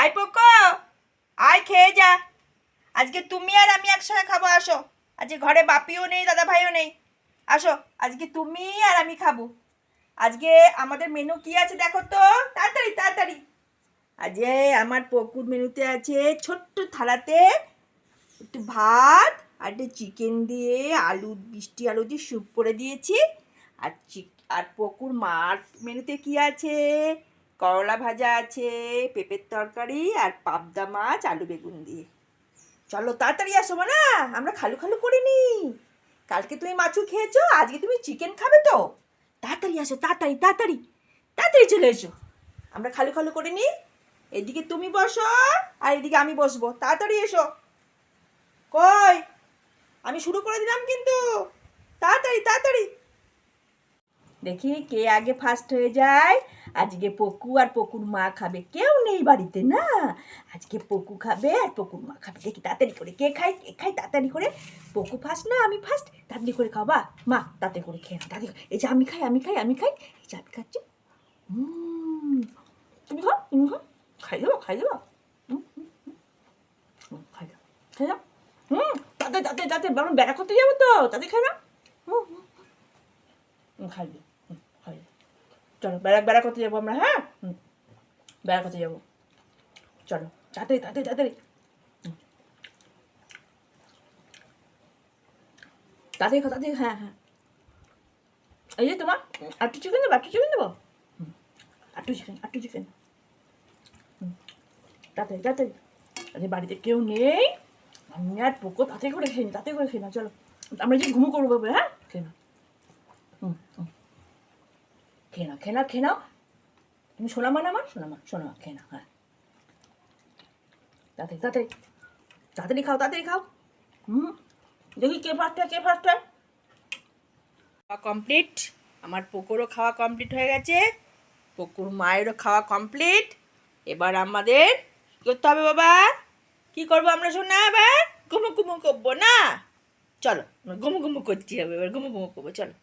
আয় পোকো, আয় খেয়ে যা। আজকে তুমি আর আমি একসঙ্গে খাব, আসো। আজকে ঘরে বাপিও নেই দাদা ভাইও নেই। আসো, আজকে তুমি আর আমি খাব। আজকে আমাদের মেনু কি আছে দেখো তো? তাড়াতাড়ি তাড়াতাড়ি। আজকে আমার পকুর মেনুতে আছে ছোট্ট থালাতে একটু ভাত, আর একটু চিকেন দিয়ে আলু বৃষ্টি আলু দিয়ে স্যুপ করে দিয়েছি। আর চিক আর পকুর মার মেনুতে কি আছে? করলা ভাজা আছে, পেঁপের তরকারি আর পাবদা মাছ, আলু বেগুন দিয়ে। চলো তাড়াতাড়ি আসো না আমরা খালু খালু করে করিনি কালকে তুমি মাছু খেয়েছো, আজকে তুমি চিকেন খাবে তো। তাড়াতাড়ি আসো, তাড়াতাড়ি তাড়াতাড়ি তাড়াতাড়ি চলে এসো। আমরা খালু খালু করিনি এদিকে তুমি বসো, আর এদিকে আমি বসবো। তাড়াতাড়ি এসো। কই? আমি শুরু করে দিলাম কিন্তু। তাড়াতাড়ি তাড়াতাড়ি। দেখি কে আগে ফার্স্ট হয়ে যায়। আজকে পকু আর পকুর মা খাবে। কেউ নেই বাড়িতে না? আজকে পকু খাবে আর পকুর মা খাবে। দেখি তাড়াতাড়ি করে কে খায় কে খায় তাড়াতাড়ি করে। পকু ফার্স্ট না আমি ফার্স্ট তাড়াতাড়ি করে খাবা মা তাড়াতাড়ি করে খেয়ে তাড়াতাড়ি এই যে আমি খাই আমি খাই আমি খাই। এই যে আমি খাচ্ছি। তুমি খাও তুমি খাও। খাই দেবো খাই দেবো। খাই দাও খাই দাও হুম তাতে তাতে তাতে বেড়া করতে যাব তো। তাতে খাই না? হুম হুম, খাই দিও চলো, বেড়া বেড়া করতে যাব আমরা হ্যাঁ? হুম। বেড়া করতে যাব। চলো, তাড়াতাড়ি তাড়াতাড়ি তাড়াতাড়ি। তাড়াতাড়ি তাড়াতাড়ি হ্যাঁ হ্যাঁ। এই যে তোমার, আটটু চিকেন দেবো, আটটু চিকেন দেবো? আটটু চিকেন আটটু চিকেন তাড়াতাড়ি তাড়াতাড়ি। বাড়িতে কেউ নেই। আমি আর পোকো তাতে করে খেয়ে নি তাতে করে খেয়ে না, চলো। আমরা যে ঘুমো করব হ্যাঁ? খেয়ে নাও। হুম হুম। খেয়ে নাও খেয়ে তুমি শোনা মা না আমার শোনা মা শোনা হ্যাঁ। তাড়াতাড়ি তাড়াতাড়ি তাড়াতাড়ি খাও তাড়াতাড়ি খাও। হুম। দেখি কে ফার্স্ট হয়, কে ফার্স্ট হয়। কমপ্লিট আমার পোকোরও খাওয়া কমপ্লিট হয়ে গেছে। পোকুর মায়েরও খাওয়া কমপ্লিট এবার আমাদের করতে হবে বাবা? কি করব আমরা শোনা এবার? ঘুমো ঘুমো করব না? চলো, ঘুমো ঘুমো করছি হবে এবার, ঘুমো ঘুমো করব, চলো।